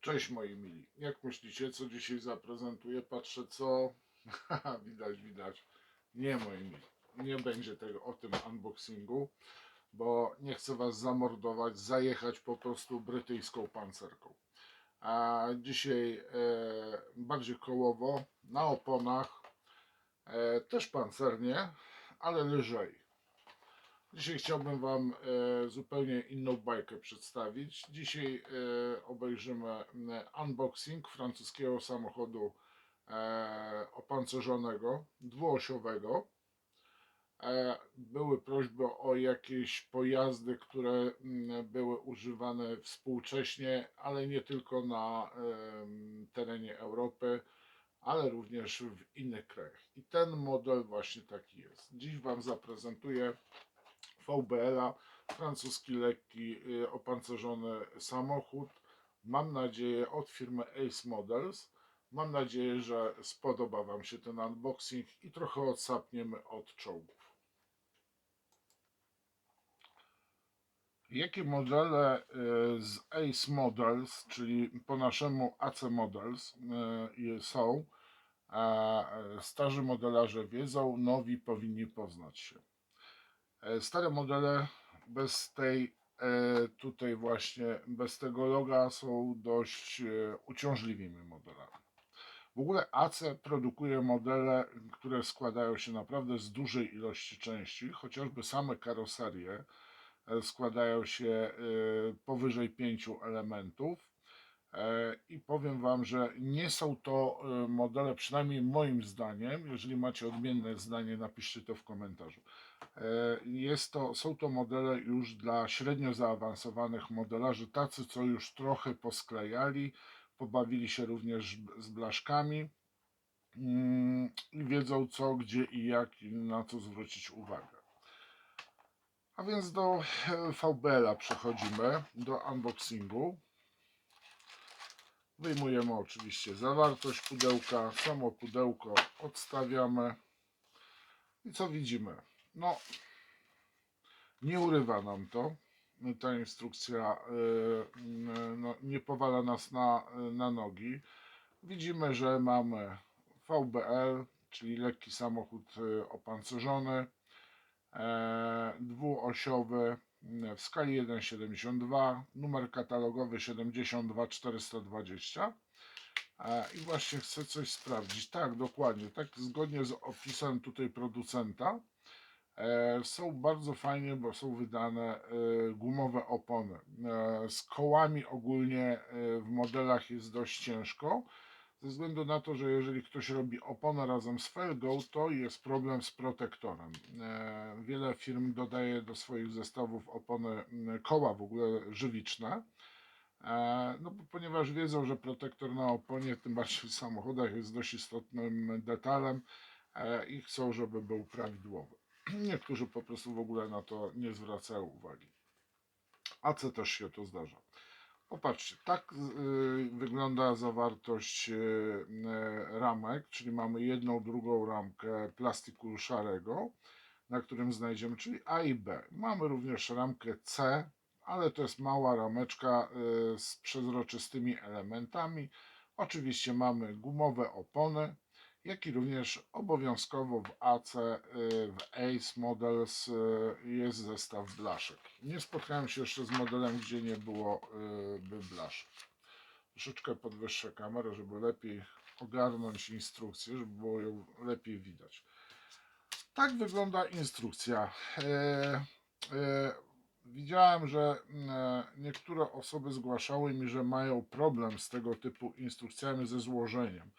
Cześć moi mili. Jak myślicie, co dzisiaj zaprezentuję? Patrzę co. Widać, widać. Nie moi mili. Nie będzie tego o tym unboxingu, bo nie chcę was zamordować, zajechać po prostu brytyjską pancerką. A dzisiaj e, bardziej kołowo, na oponach, e, też pancernie, ale lżej. Dzisiaj chciałbym Wam e, zupełnie inną bajkę przedstawić. Dzisiaj e, obejrzymy e, unboxing francuskiego samochodu opancerzonego, dwuosiowego. Były prośby o jakieś pojazdy, które mm, były używane współcześnie, ale nie tylko na terenie Europy, ale również w innych krajach. I ten model właśnie taki jest. Dziś Wam zaprezentuję VBL-a, francuski lekki y, opancerzony samochód. Mam nadzieję od firmy Ace Models. Mam nadzieję, że spodoba Wam się ten unboxing i trochę odsapniemy od czołgów. Jakie modele y, z Ace Models, czyli po naszemu AC Models y, są? A starzy modelarze wiedzą, nowi powinni poznać się. E, Stare modele bez tej e, tutaj właśnie, bez tego loga są dość e, uciążliwymi modelami. W ogóle AC produkuje modele, które składają się naprawdę z dużej ilości części, chociażby same karoserie składają się powyżej pięciu elementów. I powiem Wam, że nie są to modele, przynajmniej moim zdaniem, jeżeli macie odmienne zdanie, napiszcie to w komentarzu. E, Jest to, są to modele już dla średnio zaawansowanych modelarzy, tacy co już trochę posklejali, pobawili się również z blaszkami mm, i wiedzą co, gdzie i jak i na co zwrócić uwagę. A więc do e, VBL-a przechodzimy, do unboxingu. Wyjmujemy oczywiście zawartość pudełka, samo pudełko odstawiamy. I co widzimy? No, nie urywa nam to. Ta instrukcja y, no, nie powala nas na, na nogi. Widzimy, że mamy VBL, czyli lekki samochód y, opancerzony, e, dwuosiowy w skali 1,72, numer katalogowy 72420. E, I właśnie chcę coś sprawdzić. Tak, dokładnie, tak zgodnie z opisem tutaj producenta. E, są bardzo fajnie, bo są wydane e, gumowe opony. E, z kołami ogólnie w modelach jest dość ciężko, ze względu na to, że jeżeli ktoś robi oponę razem z felgą, to jest problem z protektorem. Wiele firm dodaje do swoich zestawów opony koła w ogóle żywiczne. No, ponieważ wiedzą, że protektor na oponie, tym bardziej w samochodach, jest dość istotnym detalem i chcą, żeby był prawidłowy. Niektórzy po prostu w ogóle na to nie zwracają uwagi. AC też się to zdarza. Popatrzcie, tak y, wygląda zawartość y, y, ramek, czyli mamy jedną, drugą ramkę plastiku szarego, na którym znajdziemy, czyli A i B. Mamy również ramkę C, ale to jest mała rameczka z przezroczystymi elementami. Oczywiście mamy gumowe opony, jak i również obowiązkowo w AC, y, w Ace Models y, jest zestaw blaszek. Nie spotkałem się jeszcze z modelem, gdzie nie było y, blaszek. Troszeczkę podwyższę kamerę, żeby lepiej ogarnąć instrukcję, żeby było ją lepiej widać. Tak wygląda instrukcja. E, e, widziałem, że e, niektóre osoby zgłaszały mi, że mają problem z tego typu instrukcjami ze złożeniem.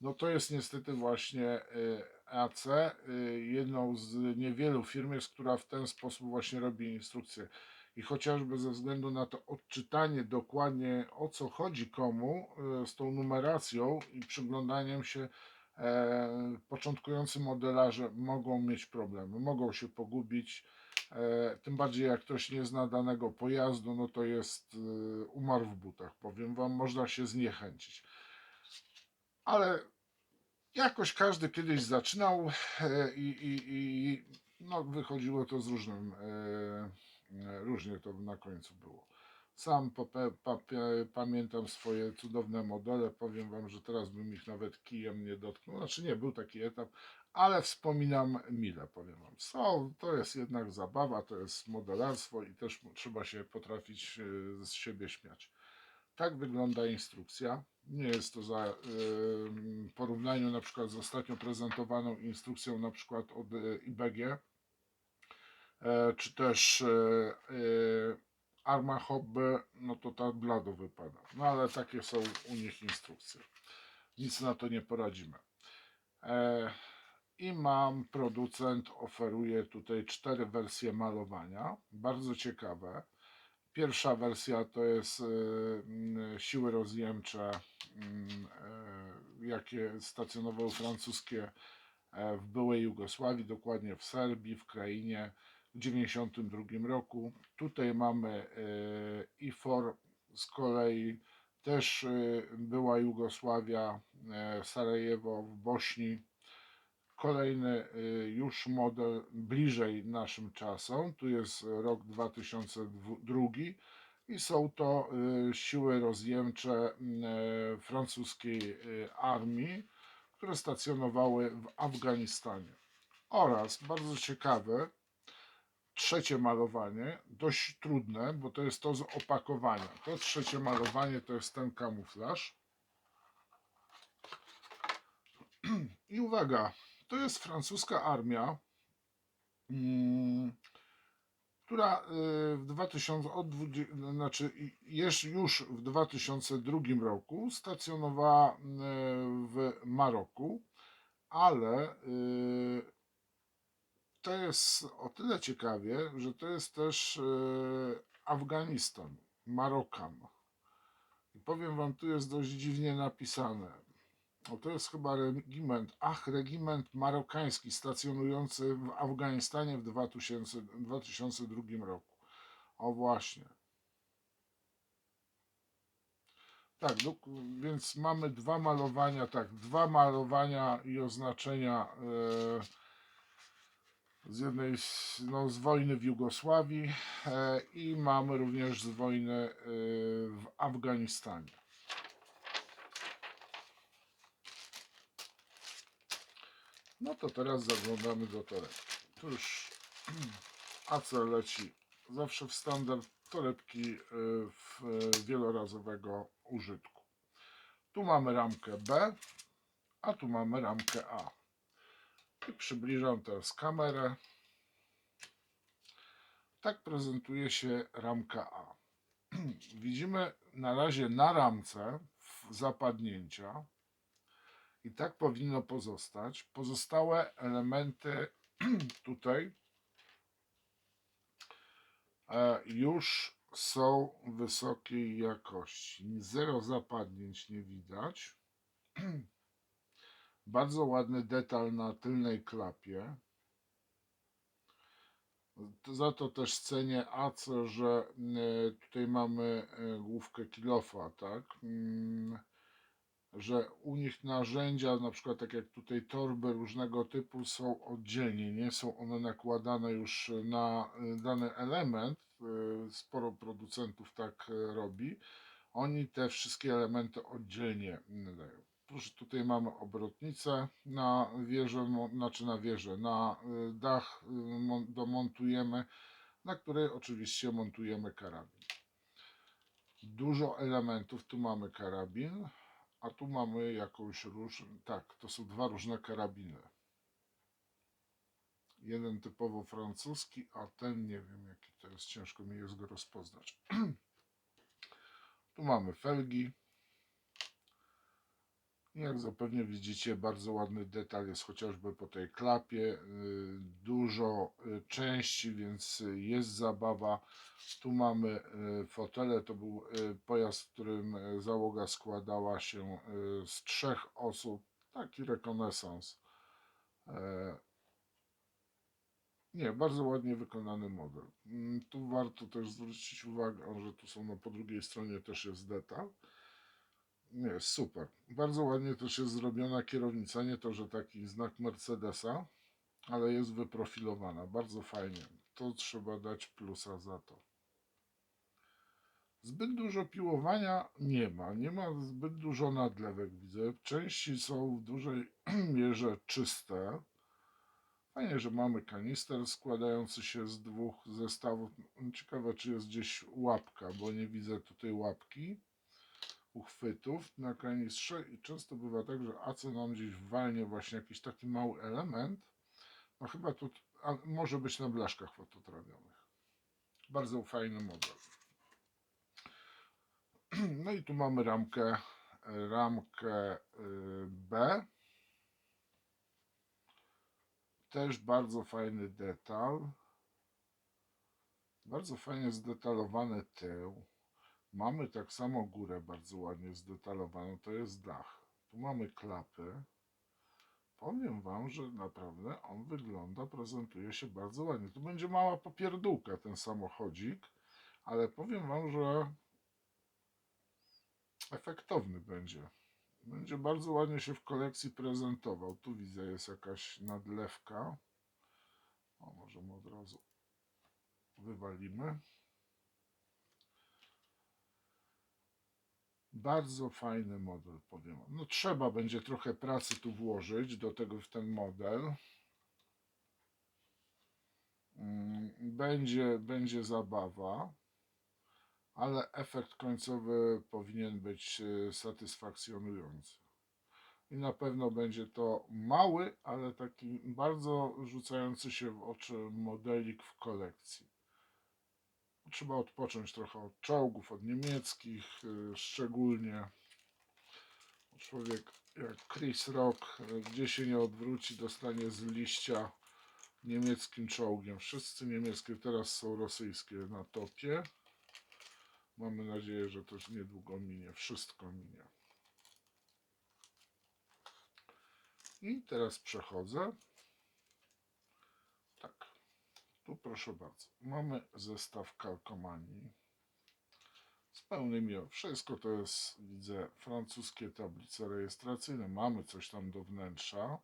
No to jest niestety właśnie y, AC, y, jedną z niewielu firm, jest, która w ten sposób właśnie robi instrukcje. I chociażby ze względu na to odczytanie dokładnie o co chodzi komu y, z tą numeracją i przyglądaniem się, e, początkujący modelarze mogą mieć problemy, mogą się pogubić. E, tym bardziej jak ktoś nie zna danego pojazdu, no to jest umarł w butach. Powiem Wam, można się zniechęcić ale jakoś każdy kiedyś zaczynał e, i, i, i no, wychodziło to z różnym, e, e, różnie to na końcu było. Sam pamiętam swoje cudowne modele. Powiem Wam, że teraz bym ich nawet kijem nie dotknął. Znaczy nie, był taki etap, ale wspominam mile, powiem Wam. Są, to jest jednak zabawa, to jest modelarstwo i też trzeba się potrafić z siebie śmiać. Tak wygląda instrukcja. Nie jest to za y, porównaniu na przykład z ostatnio prezentowaną instrukcją na przykład od y, IBG, e, czy też e, e, Arma Hobby, no to ta blado wypada. No ale takie są u nich instrukcje. Nic na to nie poradzimy. E, I mam producent, oferuje tutaj cztery wersje malowania. Bardzo ciekawe. Pierwsza wersja to jest y, mm, siły rozjemcze, mm, e, jakie stacjonowały francuskie e, w byłej Jugosławii, dokładnie w Serbii, w krainie w 1992 roku. Tutaj mamy e, IFOR, z kolei też e, była Jugosławia, e, Sarajewo w Bośni. Kolejny y, już model bliżej naszym czasom, tu jest rok 2002 i są to y, siły rozjemcze y, francuskiej armii, które stacjonowały w Afganistanie. Oraz bardzo ciekawe, trzecie malowanie, dość trudne, bo to jest to z opakowania. To trzecie malowanie to jest ten kamuflaż. I uwaga, to jest francuska armia, mm, która y, w 2000, od 20, znaczy już w 2002 roku stacjonowała y, w Maroku, ale y, to jest o tyle ciekawie, że to jest też Afganistan, Marokan. I powiem wam, tu jest dość dziwnie napisane. O, to jest chyba regiment, ach, regiment marokański stacjonujący w Afganistanie w 2000, 2002 roku. O właśnie. Tak, no, więc mamy dwa malowania, tak, dwa malowania i oznaczenia e, z jednej no, z wojny w Jugosławii e, i mamy również z wojny e, w Afganistanie. No to teraz zaglądamy do torebki. Tu już Acel leci zawsze w standard torebki y, w y, wielorazowego użytku. Tu mamy ramkę B, a tu mamy ramkę A. I przybliżam teraz kamerę. Tak prezentuje się ramka A. Widzimy na razie na ramce zapadnięcia i tak powinno pozostać. Pozostałe elementy tutaj e, już są wysokiej jakości. Zero zapadnięć nie widać. Bardzo ładny detal na tylnej klapie. Za to też cenię AC, że e, tutaj mamy e, główkę kilofa, tak? Że u nich narzędzia, na przykład tak jak tutaj torby różnego typu są oddzielnie, nie są one nakładane już na y, dany element, y, sporo producentów tak y, robi, oni te wszystkie elementy oddzielnie dają. Proszę, tutaj mamy obrotnicę na wieżę, znaczy na wieżę, na dach domontujemy, na której oczywiście montujemy karabin. Dużo elementów, tu mamy karabin, a tu mamy jakąś róż... Tak, to są dwa różne karabiny. Jeden typowo francuski, a ten nie wiem jaki to jest. Ciężko mi jest go rozpoznać. tu mamy felgi. Jak zapewne widzicie, bardzo ładny detal jest chociażby po tej klapie. Y, dużo y, części, więc jest zabawa. Tu mamy y, fotele. To był pojazd, w którym załoga składała się z trzech osób. Taki rekonesans. E, nie, bardzo ładnie wykonany model. Mm, tu warto też zwrócić uwagę, że tu są no, po drugiej stronie też jest detal. Nie, super. Bardzo ładnie też jest zrobiona kierownica. Nie to, że taki znak Mercedesa, ale jest wyprofilowana. Bardzo fajnie. To trzeba dać plusa za to. Zbyt dużo piłowania nie ma, nie ma zbyt dużo nadlewek, widzę. Części są w dużej mierze czyste. Fajnie, że mamy kanister składający się z dwóch zestawów. Ciekawe, czy jest gdzieś łapka, bo nie widzę tutaj łapki uchwytów na kanistrze i często bywa tak, że AC nam gdzieś walnie właśnie jakiś taki mały element. No chyba tu, może być na blaszkach fototrawionych. Bardzo fajny model. No i tu mamy ramkę, ramkę y, B. Też bardzo fajny detal. Bardzo fajnie zdetalowany tył. Mamy tak samo górę bardzo ładnie zdetalowaną. To jest dach. Tu mamy klapy. Powiem Wam, że naprawdę on wygląda, prezentuje się bardzo ładnie. Tu będzie mała popierdółka ten samochodzik, ale powiem Wam, że efektowny będzie. Będzie bardzo ładnie się w kolekcji prezentował. Tu widzę jest jakaś nadlewka. O, możemy od razu wywalimy. Bardzo fajny model, powiem. No trzeba będzie trochę pracy tu włożyć do tego w ten model. Mm, Będzie, będzie zabawa, ale efekt końcowy powinien być e, satysfakcjonujący. I na pewno będzie to mały, ale taki bardzo rzucający się w oczy modelik w kolekcji. Trzeba odpocząć trochę od czołgów, od niemieckich, y, szczególnie. Człowiek jak Chris Rock, y, gdzie się nie odwróci, dostanie z liścia niemieckim czołgiem. Wszyscy niemieckie teraz są rosyjskie na topie. Mamy nadzieję, że też niedługo minie. Wszystko minie. I teraz przechodzę. Tak. Tu proszę bardzo. Mamy zestaw kalkomanii. Z pełnymi. Wszystko to jest, widzę, francuskie tablice rejestracyjne. Mamy coś tam do wnętrza,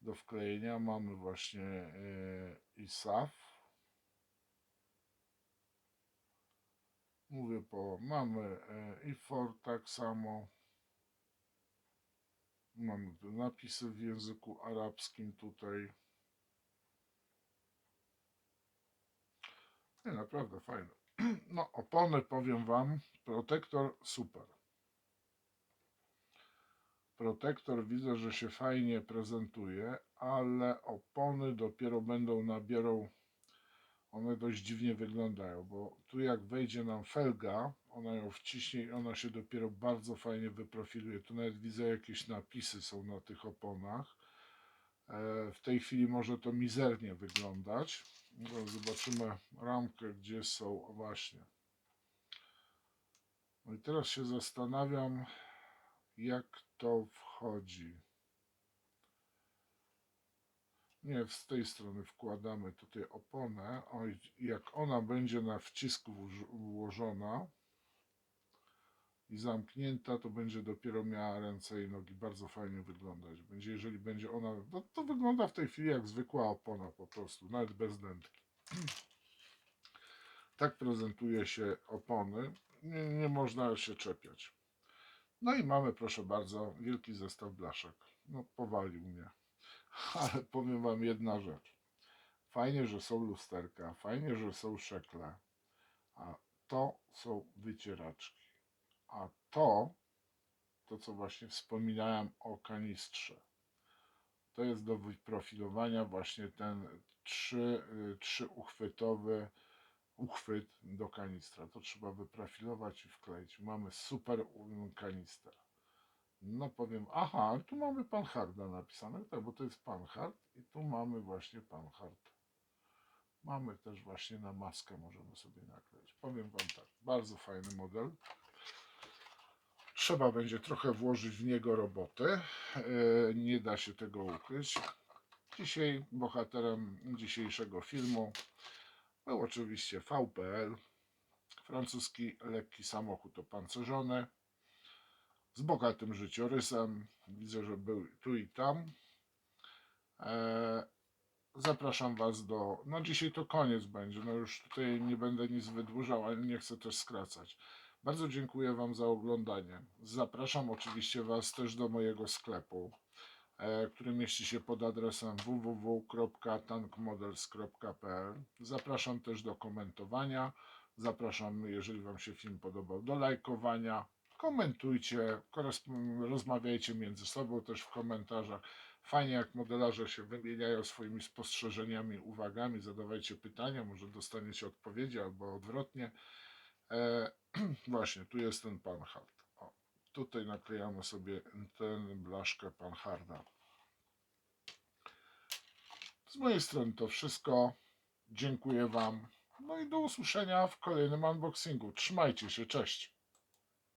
do wklejenia. Mamy właśnie e, ISAF. Mówię po, mamy e, IFOR tak samo. Mamy napisy w języku arabskim tutaj. Nie, naprawdę fajne. No, opony powiem Wam, protektor super. Protektor widzę, że się fajnie prezentuje, ale opony dopiero będą nabierą, one dość dziwnie wyglądają, bo tu jak wejdzie nam felga, ona ją wciśnie i ona się dopiero bardzo fajnie wyprofiluje. Tu nawet widzę jakieś napisy są na tych oponach. E, W tej chwili może to mizernie wyglądać. Zaraz Zobaczymy ramkę, gdzie są. Właśnie. No i teraz się zastanawiam, jak to wchodzi. Nie, z tej strony wkładamy tutaj oponę. Oj, jak ona będzie na wcisku włoż- włożona i zamknięta, to będzie dopiero miała ręce i nogi bardzo fajnie wyglądać. Będzie, jeżeli będzie ona, no to wygląda w tej chwili jak zwykła opona po prostu, nawet bez dętki. Tak prezentuje się opony. Nie, nie można się czepiać. No i mamy, proszę bardzo, wielki zestaw blaszek. No, powalił mnie. Ale powiem Wam jedna rzecz. Fajnie, że są lusterka, fajnie, że są szekle, a to są wycieraczki. A to, to co właśnie wspominałem o kanistrze, to jest do wyprofilowania właśnie ten trzy, y, trzy uchwytowy uchwyt do kanistra. To trzeba wyprofilować i wkleić. Mamy super kanister. No powiem, aha, tu mamy Panharda napisane, tak, bo to jest Panhard i tu mamy właśnie Panhard. Mamy też właśnie na maskę możemy sobie nakleić. Powiem Wam tak, bardzo fajny model. Trzeba będzie trochę włożyć w niego roboty. E, Nie da się tego ukryć. Dzisiaj bohaterem dzisiejszego filmu był oczywiście VPL, francuski lekki samochód opancerzony z bogatym życiorysem. Widzę, że był tu i tam. E, zapraszam Was do. No dzisiaj to koniec będzie. No już tutaj nie będę nic wydłużał, ale nie chcę też skracać. Bardzo dziękuję Wam za oglądanie. Zapraszam oczywiście Was też do mojego sklepu, e, który mieści się pod adresem www.tankmodels.pl. Zapraszam też do komentowania. Zapraszam, jeżeli Wam się film podobał, do lajkowania. Komentujcie, rozmawiajcie między sobą też w komentarzach. Fajnie, jak modelarze się wymieniają swoimi spostrzeżeniami, uwagami. Zadawajcie pytania, może dostaniecie odpowiedzi albo odwrotnie. E, właśnie, tu jest ten panhard. O, tutaj naklejamy sobie tę blaszkę panharda. Z mojej strony to wszystko. Dziękuję Wam. No i do usłyszenia w kolejnym unboxingu. Trzymajcie się, cześć.